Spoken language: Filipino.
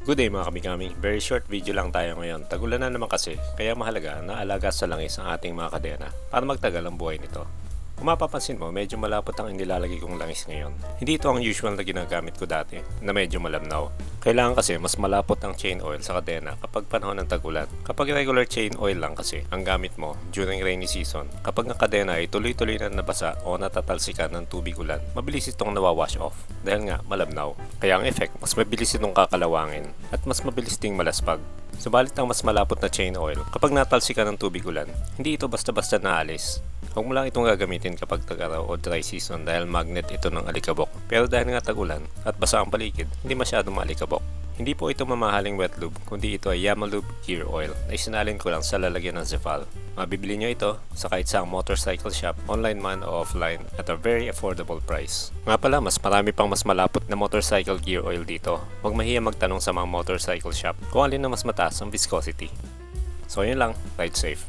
Good day mga kamigami. Very short video lang tayo ngayon. Tagulan na naman kasi, kaya mahalaga na alaga sa langis ang ating mga kadena para magtagal ang buhay nito. Kung mapapansin mo, medyo malapot ang inilalagay kong langis ngayon. Hindi ito ang usual na ginagamit ko dati, na medyo malamnaw. Kailangan kasi mas malapot ang chain oil sa kadena kapag panahon ng tagulan. Kapag regular chain oil lang kasi ang gamit mo during rainy season, kapag ang kadena ay tuloy-tuloy na nabasa o natatalsikan ng tubig ulan, mabilis itong nawawash off dahil nga malamnaw. Kaya ang effect, mas mabilis itong kakalawangin at mas mabilis ding malaspag. Subalit ang mas malapot na chain oil, kapag natalsikan ng tubig ulan, hindi ito basta-basta naalis. Huwag mo lang itong gagamitin kapag tag-araw o dry season dahil magnet ito ng alikabok. Pero dahil nga tag-ulan at basa ang paligid, hindi masyadong maalikabok. Hindi po ito mamahaling wet lube, kundi ito ay Yamalube Gear Oil na isinalin ko lang sa lalagyan ng Zephyl. Mabibili nyo ito sa kahit saang motorcycle shop, online man o offline, at a very affordable price. Nga pala, mas marami pang mas malapot na motorcycle gear oil dito. Huwag mahiya magtanong sa mga motorcycle shop kung alin na mas mataas ang viscosity. So yun lang, ride safe.